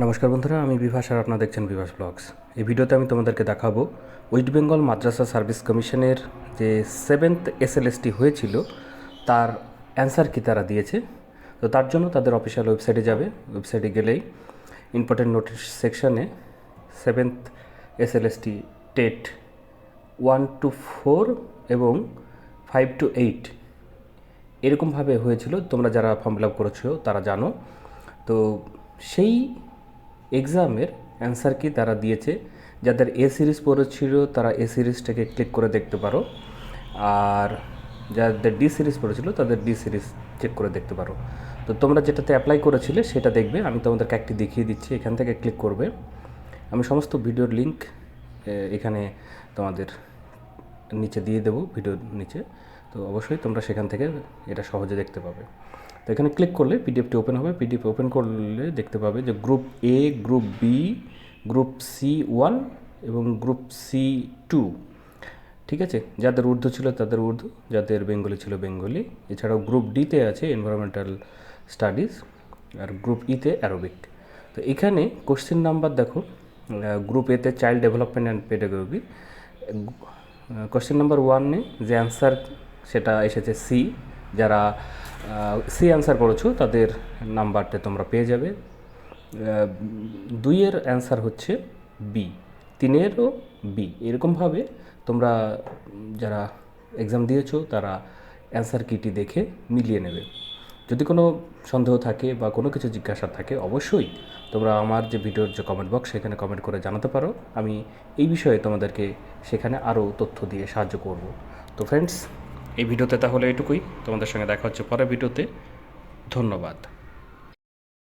নমস্কার বন্ধুরা, আমি বিভাস আর আপনারা দেখছেন বিভাস ব্লগস। এই ভিডিওতে আমি তোমাদেরকে দেখাবো ওয়েস্ট বেঙ্গল মাদ্রাসা সার্ভিস কমিশনের যে সেভেন্থ এসএলএসটি হয়েছিল, তার অ্যান্সার কি তারা দিয়েছে। তো তার জন্য তাদের অফিসিয়াল ওয়েবসাইটে যাবে। ওয়েবসাইটে গেলেই ইম্পর্টেন্ট নোটিশ সেকশনে seventh SLST TET one two four এবং ফাইভ টু এইট এরকমভাবে হয়েছিল। তোমরা যারা ফর্ম ফিল আপ করেছ, তারা জানো। তো সেই এক্সামের অ্যান্সার কি তারা দিয়েছে? যাদের এ সিরিজ পড়েছিল, তারা এ সিরিজটাকে ক্লিক করে দেখতে পারো। আর যাদের ডি সিরিজ পড়েছিল, তাদের ডি সিরিজ চেক করে দেখতে পারো। তো তোমরা যেটাতে অ্যাপ্লাই করেছিলে, সেটা দেখবে। আমি তোমাদেরকে একটি দেখিয়ে দিচ্ছি, এখান থেকে ক্লিক করবে। আমি সমস্ত ভিডিওর লিঙ্ক এখানে তোমাদের নিচে দিয়ে দেবো ভিডিওর নিচে। তো অবশ্যই তোমরা সেখান থেকে এটা সহজে দেখতে পাবে। তো এখানে ক্লিক করলে পিডিএফটি ওপেন হবে। পিডিএফ ওপেন করলে দেখতে পাবে যে group A group B group C one এবং গ্রুপ সি টু ঠিক আছে? যাদের উর্দু ছিল তাদের উর্দু যাদের বেঙ্গলি ছিল বেঙ্গলি। এছাড়াও গ্রুপ ডিতে আছে এনভায়রনমেন্টাল স্টাডিজ আর গ্রুপ ইতে অ্যারোবিক তো এখানে কোশ্চেন নাম্বার দেখো গ্রুপ এতে child development and pedagogy question number ওয়ানে যে অ্যান্সার সেটা এসেছে সি যারা সি অ্যান্সার করেছ, তাদের নাম্বারটা তোমরা পেয়ে যাবে। দুইয়ের অ্যান্সার হচ্ছে বি তিনেরও বি এরকমভাবে তোমরা যারা এক্সাম দিয়েছ, তারা অ্যান্সার কিটি দেখে মিলিয়ে নেবে। যদি কোনো সন্দেহ থাকে বা কোনো কিছু জিজ্ঞাসা থাকে, অবশ্যই তোমরা আমার যে ভিডিওর যে কমেন্ট বক্স সেখানে কমেন্ট করে জানাতে পারো। আমি এই বিষয়ে তোমাদেরকে সেখানে আরও তথ্য দিয়ে সাহায্য করব। তো ফ্রেন্ডস এই ভিডিওতে তাহলে এটুকুই। তোমাদের সঙ্গে দেখা হচ্ছে পরের ভিডিওতে। ধন্যবাদ।